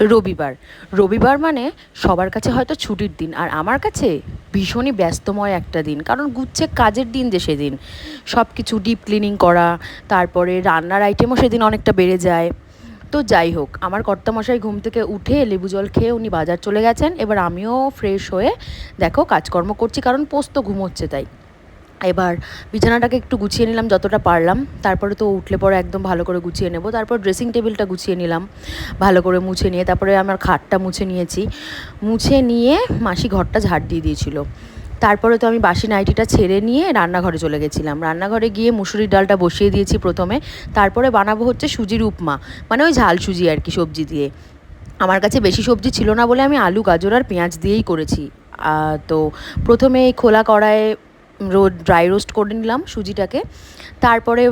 রবিবার। রবিবার মানে সবার কাছে হয়তো ছুটির দিন, আর আমার কাছে ভীষণই ব্যস্তময় একটা দিন, কারণ গুচ্ছে কাজের দিন যে সেদিন। সব কিছু ডিপ ক্লিনিং করা, তারপরে রান্নার আইটেমও সেদিন অনেকটা বেড়ে যায়। তো যাই হোক, আমার কর্তামশাই ঘুম থেকে উঠে লেবু জল খেয়ে উনি বাজার চলে গেছেন। এবার আমিও ফ্রেশ হয়ে, দেখো কাজকর্ম করছি, কারণ পোস্ত ঘুমোচ্ছে তাই। এবার বিছানাটাকে একটু গুছিয়ে নিলাম যতটা পারলাম। তারপরে তো উঠলে পরে একদম ভালো করে গুছিয়ে নেব। তারপর ড্রেসিং টেবিলটা গুছিয়ে নিলাম, ভালো করে মুছে নিয়ে। তারপরে আমার খাটটা মুছে নিয়েছি। মুছে নিয়ে মাসি ঘরটা ঝাড় দিয়ে দিয়েছিল। তারপরে তো আমি বাসি নাইটিটা ছেড়ে নিয়ে রান্নাঘরে চলে গেছিলাম। রান্নাঘরে গিয়ে মুসুরির ডালটা বসিয়ে দিয়েছি প্রথমে। তারপরে বানাবো হচ্ছে সুজির উপমা মানে ওই ঝাল সুজি আর কি সবজি দিয়ে। আমার কাছে বেশি সবজি ছিল না বলে আমি আলু, গাজর আর পেঁয়াজ দিয়েই করেছি। তো প্রথমে খোলা কড়াইয়ে রো ড্রাই রোস্ট করে নিলাম সুজিটাকে। তারপরে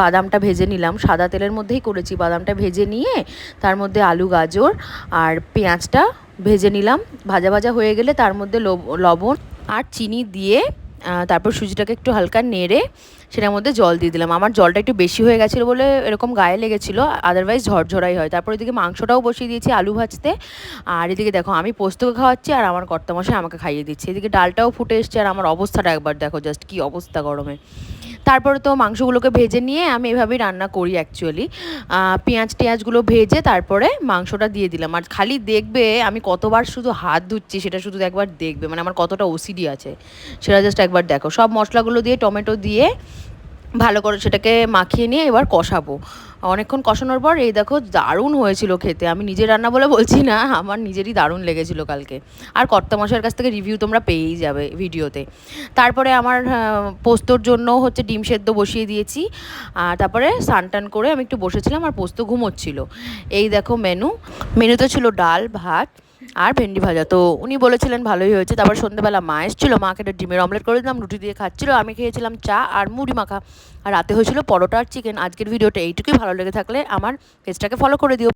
বাদামটা ভেজে নিলাম। সাদা তেলের মধ্যেই করেছি। বাদামটা ভেজে নিয়ে তার মধ্যে আলু, গাজর আর পেঁয়াজটা ভেজে নিলাম। ভাজা ভাজা হয়ে গেলে তার মধ্যে লবণ আর চিনি দিয়ে তারপর সুজিটাকে একটু হালকা নেড়ে সেটার মধ্যে জল দিয়ে দিলাম। আমার জলটা একটু বেশি হয়ে গেছিল বলে এরকম গায়ে লেগেছিলো আদারওয়াইজ ঝরঝরাই হয়। তারপর এদিকে মাংসটাও বসিয়ে দিয়েছি আলু ভাজতে। আর এদিকে দেখো, আমি পোস্তকে খাওয়াচ্ছি আর আমার কর্তামশাই আমাকে খাইয়ে দিচ্ছে। এদিকে ডালটাও ফুটে এসছে আর আমার অবস্থাটা একবার দেখো জাস্ট কি অবস্থা গরমে। তারপরে তো মাংসগুলোকে ভেজে নিয়ে আমি এভাবেই রান্না করি অ্যাকচুয়ালি পেঁয়াজ টেঁয়াজগুলো ভেজে তারপরে মাংসটা দিয়ে দিলাম। আর খালি দেখবে, আমি কতবার শুধু হাত ধুচ্ছি, সেটা শুধু একবার দেখবে। মানে আমার কতটা ওসিডি আছে, সেটা জাস্ট একবার দেখো। সব মশলাগুলো দিয়ে, টমেটো দিয়ে ভালো করে সেটাকে মাখিয়ে নিয়ে এবার কষাবো। অনেকক্ষণ কষানোর পর এই দেখো দারুণ হয়েছিল খেতে। আমি নিজের রান্না বলে বলছি না, আমার নিজেরই দারুণ লেগেছিল কালকে। আর কর্তা কর্তামশাইয়ের কাছ থেকে রিভিউ তোমরা পেয়েই যাবে ভিডিওতে। তারপরে আমার পোস্তর জন্য হচ্ছে ডিম সেদ্ধ বসিয়ে দিয়েছি। আর তারপরে স্নান টান করে আমি একটু বসেছিলাম আর পোস্ত ঘুমোচ্ছিল। এই দেখো মেনু মেনুতে ছিল ডাল, ভাত আর ভেন্ডি ভাজা। তো উনি বলেছিলেন ভালোই হয়েছে। তারপর সন্ধ্যেবেলা মা এসেছিল, মাকে একটা ডিমের অমলেট করে দিলাম, রুটি দিয়ে খাচ্ছিলো, আমি খেয়েছিলাম চা আর মুড়ি মাখা। আর রাতে হয়েছিল পরোটা আর চিকেন আজকের ভিডিওটা এইটুকুই ভালো লেগে থাকলে আমার পেজটাকে ফলো করে দিও।